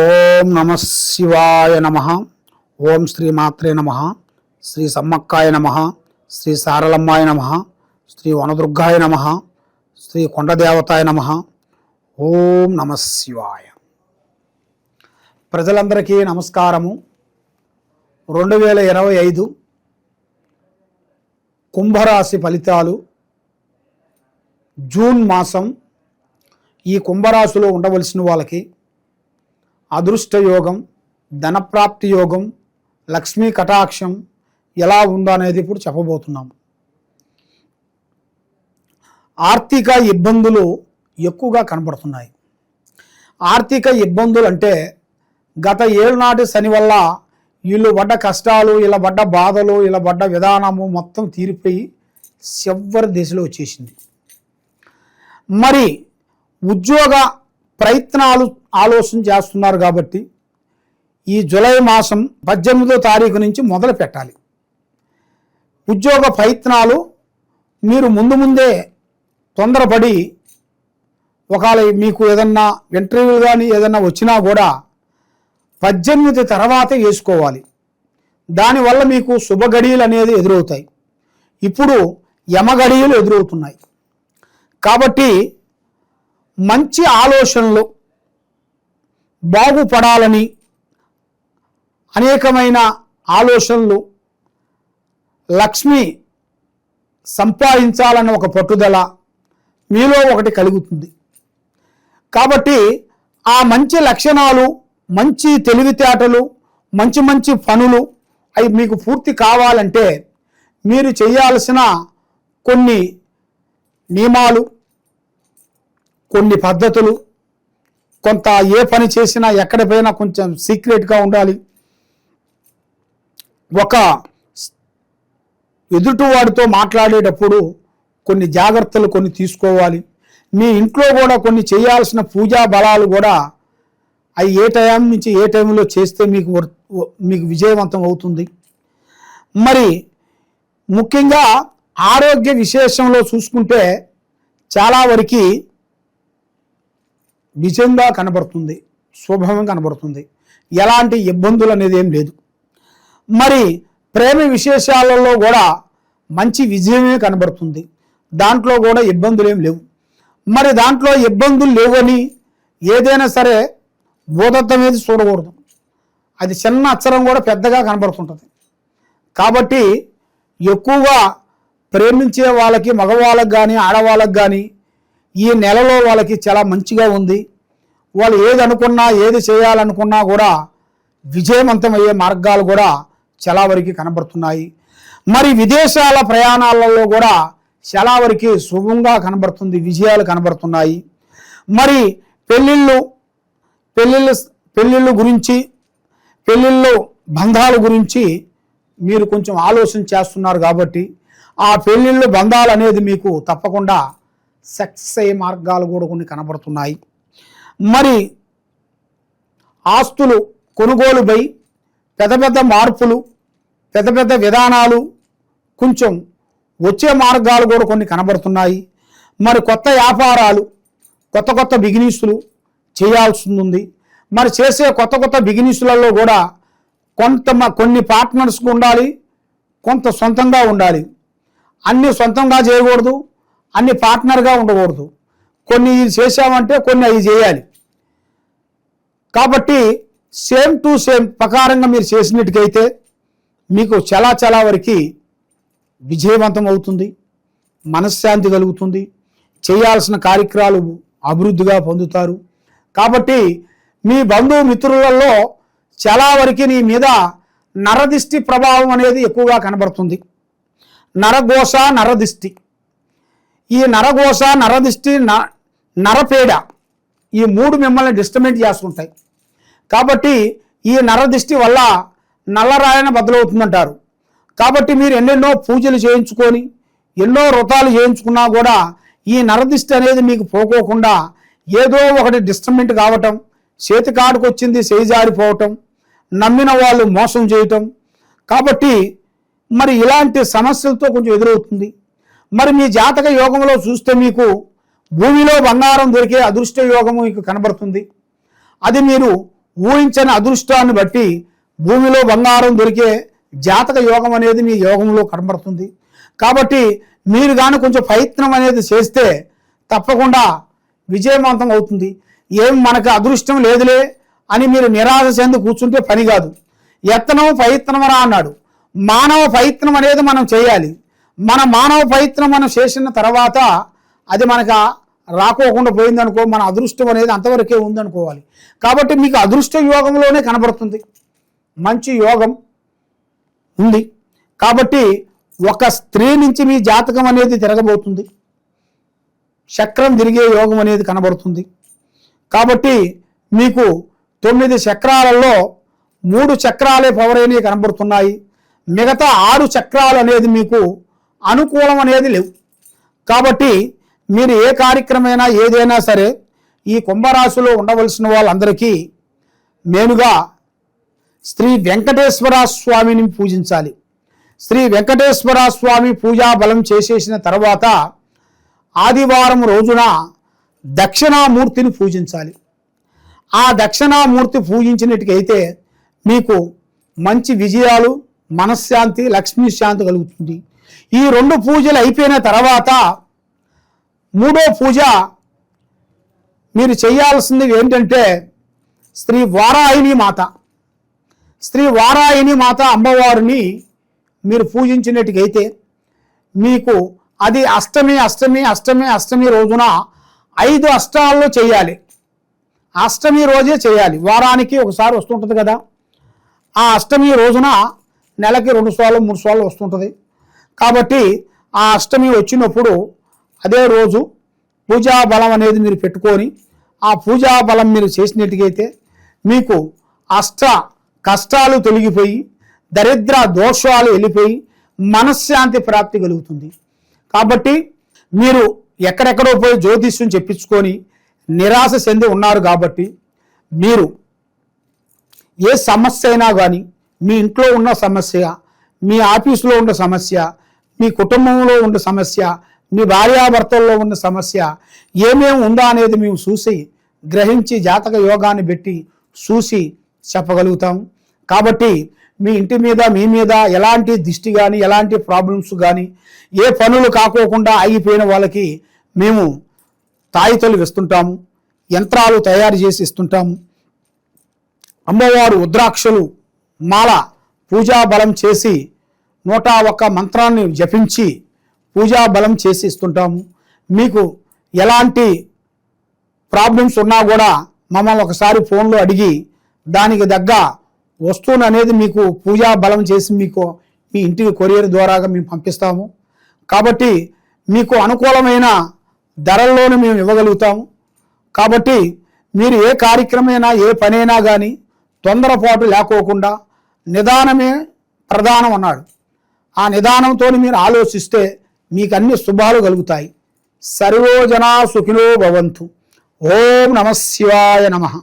ఓం నమ శివాయ నమ. ఓం శ్రీ మాత్రే నమ. శ్రీ సమ్మక్కాయ నమ. శ్రీ సారలమ్మాయ నమ. శ్రీ వనదుర్గాయ నమ. శ్రీ కొండదేవతాయ నమ. ఓం నమ శివాయ. ప్రజలందరికీ నమస్కారము. రెండు వేల ఇరవై ఐదు కుంభరాశి ఫలితాలు జూన్ మాసం ఈ కుంభరాశిలో ఉండవలసిన వాళ్ళకి అదృష్ట యోగం ధనప్రాప్తి యోగం లక్ష్మీ కటాక్షం ఎలా ఉందో అనేది ఇప్పుడు చెప్పబోతున్నాం. ఆర్థిక ఇబ్బందులు ఎక్కువగా కనబడుతున్నాయి. ఆర్థిక ఇబ్బందులు అంటే గత ఏళ్ళనాటి శని వల్ల వీళ్ళు పడ్డ కష్టాలు ఇలా పడ్డ బాధలు ఇలా పడ్డ విధానము మొత్తం తీరిపోయి చివరి దిశలో వచ్చేసింది. మరి ఉద్యోగ ప్రయత్నాలు ఆలోచన చేస్తున్నారు కాబట్టి ఈ జూలై మాసం పద్దెనిమిదో తారీఖు నుంచి మొదలు పెట్టాలి. ఉద్యోగ ప్రయత్నాలు మీరు ముందు ముందే తొందరపడి ఒకవేళ మీకు ఏదన్నా ఇంటర్వ్యూ కానీ ఏదన్నా వచ్చినా కూడా పద్దెనిమిది తర్వాతే వేసుకోవాలి. దానివల్ల మీకు శుభగడియలు అనేది ఎదురవుతాయి. ఇప్పుడు యమగడియలు ఎదురవుతున్నాయి. కాబట్టి మంచి ఆలోచనలు బాగుపడాలని అనేకమైన ఆలోచనలు లక్ష్మి సంపాదించాలన్న ఒక పట్టుదల మీలో ఒకటి కలుగుతుంది. కాబట్టి ఆ మంచి లక్షణాలు మంచి తెలివితేటలు మంచి మంచి పనులు అవి మీకు పూర్తి కావాలంటే మీరు చేయాల్సిన కొన్ని నియమాలు కొన్ని పద్ధతులు కొంత ఏ పని చేసినా ఎక్కడ పోయినా కొంచెం సీక్రెట్గా ఉండాలి. ఒక ఎదుటివాడితో మాట్లాడేటప్పుడు కొన్ని జాగ్రత్తలు కొన్ని తీసుకోవాలి. మీ ఇంట్లో కూడా కొన్ని చేయాల్సిన పూజా బలాలు కూడా అవి ఏ టైం నుంచి ఏ టైంలో చేస్తే మీకు మీకు విజయవంతం అవుతుంది. మరి ముఖ్యంగా ఆరోగ్య విశేషంలో చూసుకుంటే చాలా వరకు విజయంగా కనబడుతుంది శుభంగా కనబడుతుంది. ఎలాంటి ఇబ్బందులు అనేది ఏం లేదు. మరి ప్రేమ విశేషాలలో కూడా మంచి విజయమే కనబడుతుంది. దాంట్లో కూడా ఇబ్బందులు ఏం లేవు. మరి దాంట్లో ఇబ్బందులు లేవని ఏదైనా సరే భూతత్వం ఏది చూడకూడదు. అది చిన్న అక్షరం కూడా పెద్దగా కనబడుతుంటుంది. కాబట్టి ఎక్కువగా ప్రేమించే వాళ్ళకి మగవాళ్ళకి కానీ ఆడవాళ్ళకి కానీ ఈ నెలలో వాళ్ళకి చాలా మంచిగా ఉంది. వాళ్ళు ఏది అనుకున్నా ఏది చేయాలనుకున్నా కూడా విజయవంతమయ్యే మార్గాలు కూడా చాలా వరకు కనబడుతున్నాయి. మరి విదేశాల ప్రయాణాలలో కూడా చాలా వరకు శుభంగా కనబడుతుంది విజయాలు కనబడుతున్నాయి. మరి పెళ్ళిళ్ళు పెళ్ళిళ్ళు పెళ్ళిళ్ళు గురించి పెళ్ళిళ్ళు బంధాల గురించి మీరు కొంచెం ఆలోచన చేస్తున్నారు కాబట్టి ఆ పెళ్ళిళ్ళు బంధాలు అనేది మీకు తప్పకుండా సక్సెస్ అయ్యే మార్గాలు కూడా కొన్ని కనబడుతున్నాయి. మరి ఆస్తులు కొనుగోలుపై పెద్ద పెద్ద మార్పులు పెద్ద పెద్ద విధానాలు కొంచెం వచ్చే మార్గాలు కూడా కొన్ని కనబడుతున్నాయి. మరి కొత్త వ్యాపారాలు కొత్త కొత్త బిగినీసులు చేయాల్సి ఉంది మరి చేసే కొత్త కొత్త బిగినీసులలో కూడా కొంత మ- కొన్ని పార్ట్నర్స్కి ఉండాలి కొంత సొంతంగా ఉండాలి. అన్నీ సొంతంగా చేయకూడదు. అన్ని పార్ట్నర్గా ఉండకూడదు. కొన్ని ఇది చేశామంటే కొన్ని అవి చేయాలి. కాబట్టి సేమ్ టు సేమ్ ప్రకారంగా మీరు చేసినట్టుకైతే మీకు చాలా చాలా వరకు విజయవంతం అవుతుంది. మనశ్శాంతి కలుగుతుంది. చేయాల్సిన కార్యక్రమాలు అభివృద్ధిగా పొందుతారు. కాబట్టి మీ బంధువు మిత్రులలో చాలా వరకు నీ మీద నరదిష్టి ప్రభావం అనేది ఎక్కువగా కనబడుతుంది. నరఘోష నరదిష్టి. ఈ నరఘోష నరదిష్టి న నరపేడ ఈ మూడు మిమ్మల్ని డిస్టర్బెంట్ చేస్తుంటాయి. కాబట్టి ఈ నరదిష్టి వల్ల నల్లరాయన బదులవుతుందంటారు. కాబట్టి మీరు ఎన్నెన్నో పూజలు చేయించుకొని ఎన్నో వ్రతాలు చేయించుకున్నా కూడా ఈ నరదిష్టి అనేది మీకు పోకోకుండా ఏదో ఒకటి డిస్టర్బెంట్ కావటం చేతికాడికి వచ్చింది చేజారిపోవటం నమ్మిన వాళ్ళు మోసం చేయటం. కాబట్టి మరి ఇలాంటి సమస్యలతో కొంచెం ఎదురవుతుంది. మరి మీ జాతక యోగంలో చూస్తే మీకు భూమిలో బంగారం దొరికే అదృష్ట యోగము మీకు కనబడుతుంది. అది మీరు ఊహించని అదృష్టాన్ని బట్టి భూమిలో బంగారం దొరికే జాతక యోగం అనేది మీ యోగంలో కనబడుతుంది. కాబట్టి మీరు కానీ కొంచెం ప్రయత్నం అనేది చేస్తే తప్పకుండా విజయవంతం అవుతుంది. ఏం మనకు అదృష్టం లేదులే అని మీరు నిరాశ చెంది కూర్చుంటే పని కాదు. యత్నం ప్రయత్నం అన్నాడు. మానవ ప్రయత్నం అనేది మనం చేయాలి. మన మానవ ప్రయత్నం మనం చేసిన తర్వాత అది మనకు రాకోకుండా పోయిందనుకో మన అదృష్టం అనేది అంతవరకే ఉందనుకోవాలి. కాబట్టి మీకు అదృష్ట యోగంలోనే కనబడుతుంది. మంచి యోగం ఉంది. కాబట్టి ఒక స్త్రీ నుంచి మీ జాతకం అనేది తిరగబోతుంది. చక్రం తిరిగే యోగం అనేది కనబడుతుంది. కాబట్టి మీకు తొమ్మిది చక్రాలలో మూడు చక్రాలే పవర్ అయినవి కనబడుతున్నాయి. మిగతా ఆరు చక్రాలు అనేది మీకు అనుకూలం అనేది లేవు. కాబట్టి మీరు ఏ కార్యక్రమైనా ఏదైనా సరే ఈ కుంభరాశిలో ఉండవలసిన వాళ్ళందరికీ మేలుగా శ్రీ వెంకటేశ్వర స్వామిని పూజించాలి. శ్రీ వెంకటేశ్వర స్వామి పూజా బలం చేసేసిన తర్వాత ఆదివారం రోజున దక్షిణామూర్తిని పూజించాలి. ఆ దక్షిణామూర్తి పూజించినట్టుకైతే మీకు మంచి విజయాలు మనశ్శాంతి లక్ష్మీ శాంతి కలుగుతుంది. ఈ రెండు పూజలు అయిపోయిన తర్వాత మూడో పూజ మీరు చేయాల్సింది ఏంటంటే శ్రీ వారాయిని మాత. శ్రీ వారాయిని మాత అమ్మవారిని మీరు పూజించినట్టుకైతే మీకు అది అష్టమి అష్టమి అష్టమి అష్టమి రోజున ఐదు అష్టాల్లో చేయాలి. అష్టమి రోజే చేయాలి. వారానికి ఒకసారి వస్తుంటుంది కదా. ఆ అష్టమి రోజున నెలకి రెండు సార్లు మూడు సార్లు వస్తుంటుంది. కాబట్టి ఆ అష్టమి వచ్చినప్పుడు అదే రోజు పూజా బలం అనేది మీరు పెట్టుకొని ఆ పూజా బలం మీరు చేసినట్టుగైతే మీకు అష్ట కష్టాలు తొలగిపోయి దరిద్ర దోషాలు వెళ్ళిపోయి మనశ్శాంతి ప్రాప్తి కలుగుతుంది. కాబట్టి మీరు ఎక్కడెక్కడో పోయి జ్యోతిష్యం చెప్పించుకొని నిరాశ చెంది ఉన్నారు కాబట్టి మీరు ఏ సమస్య అయినా కానీ మీ ఇంట్లో ఉన్న సమస్య మీ ఆఫీసులో ఉన్న సమస్య మీ కుటుంబంలో ఉన్న సమస్య మీ భార్యాభర్తల్లో ఉన్న సమస్య ఏమేమి ఉందా అనేది మేము చూసి గ్రహించి జాతక యోగాన్ని పెట్టి చూసి చెప్పగలుగుతాం. కాబట్టి మీ ఇంటి మీద మీ మీద ఎలాంటి దిష్టి కానీ ఎలాంటి ప్రాబ్లమ్స్ కానీ ఏ పనులు కాకోకుండా ఆగిపోయిన వాళ్ళకి మేము తాయితలు వేస్తుంటాము యంత్రాలు తయారు చేసి ఇస్తుంటాము అమ్మవారు ఉద్రాక్షలు మాల పూజా బలం చేసి నూట ఒక్క మంత్రాన్ని జపించి పూజా బలం చేసి ఇస్తుంటాము. మీకు ఎలాంటి ప్రాబ్లమ్స్ ఉన్నా కూడా మమ్మల్ని ఒకసారి ఫోన్లో అడిగి దానికి తగ్గ వస్తువును అనేది మీకు పూజా బలం చేసి మీకు మీ ఇంటికి కొరియర్ ద్వారాగా మేము పంపిస్తాము. కాబట్టి మీకు అనుకూలమైన ధరల్లోనూ మేము ఇవ్వగలుగుతాము. కాబట్టి మీరు ఏ కార్యక్రమైనా ఏ పనైనా కానీ తొందరపాటు లేకోకుండా నిదానమే ప్రధానం అన్నాడు. ఆ నిదానంతో మీరు ఆలోచిస్తే మీకు అన్ని శుభాలు కలుగుతాయి. సర్వోజనా సుఖినో భవంతు. ఓం నమ శివాయ నమః.